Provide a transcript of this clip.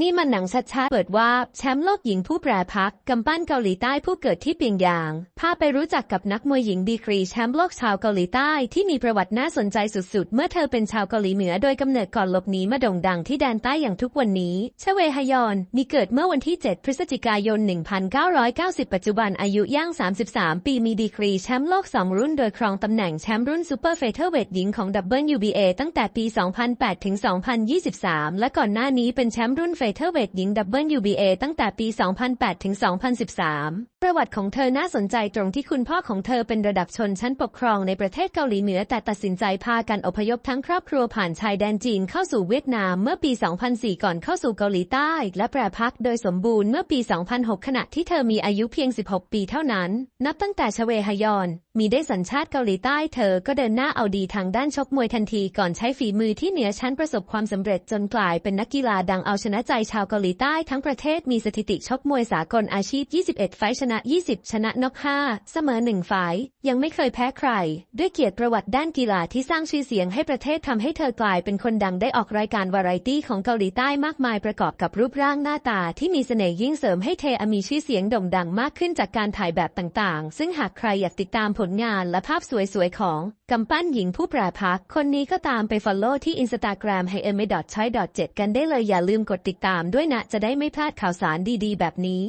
นี่มันหนังชัดๆเปิดว่าแชมป์โลกหญิงผู้แปรพักกำปั้นเกาหลีใต้ผู้เกิดที่เปียงยาง พาไปรู้จักกับนักมวยหญิงดีกรีแชมป์โลกชาวเกาหลีใต้ที่มีประวัติน่าสนใจสุดๆ เมื่อเธอเป็นชาวเกาหลีเหนือโดยกำเนิดก่อนหลบหนีมาโด่งดังที่แดนใต้อย่างทุกวันนี้ ชเวฮยอน มีเกิดเมื่อวันที่ 7 พฤศจิกายน 1990 ปัจจุบันอายุย่าง 33 ปีมีดีกรีแชมป์โลก 2 รุ่นโดยครองตำแหน่งแชมป์รุ่นซูเปอร์เฟเธอร์เวทหญิงของ WBA ตั้งแต่ปี 2008 ถึง 2023 และก่อนหน้านี้เป็นแชมป์รุ่นเฟเธอร์เวทหญิง WBA ตั้งแต่ปี 2008 ถึง 2013ประวัติของเธอน่าสนใจตรงที่คุณพ่อของเธอเป็นระดับชนชั้นปกครองในประเทศเกาหลีเหนือ แต่ตัดสินใจพากันอพยพทั้งครอบครัวผ่านชายแดนจีนเข้าสู่เวียดนามเมื่อปี 2004 ก่อนเข้าสู่เกาหลีใต้ และแปรพักโดยสมบูรณ์เมื่อปี 2006 ขณะที่เธอมีอายุเพียง 16 ปีเท่านั้น นับตั้งแต่ชเวฮยอน มีได้สัญชาติเกาหลีใต้เธอก็เดินหน้าเอาดีทางด้านชกมวยทันทีก่อนใช้ฝีมือที่เหนือชั้นประสบความสำเร็จจนกลายเป็นนักกีฬาดังเอาชนะใจชาวเกาหลีใต้ทั้งประเทศมีสถิติชกมวยสากลอาชีพ 21 ไฟชนะ20 ชนะนก5เสมอ1ไฟท์ยังไม่เคยแพ้ใคร ด้วยเกียรติประวัติด้านกีฬาที่สร้างชื่อเสียงให้ประเทศทำให้เธอกลายเป็นคนดังได้ออกรายการวาไรตี้ของเกาหลีใต้มากมายประกอบกับรูปร่างหน้าตาที่มีเสน่ห์ยิ่งเสริมให้เทอมีชื่อเสียงโด่งดังมากขึ้นจากการถ่ายแบบต่างๆ ซึ่งหากใครอยากติดตามผลงานและภาพสวยๆของกำปั้นหญิงผู้แปรพัก คนนี้ก็ตามไปฟอลโล่ที่อินสตาแกรมให้เอเมดอทใช้ดอทเจ็ดกันได้เลยอย่าลืมกดติดตามด้วยนะจะได้ไม่พลาดข่าวสารดีๆ แบบนี้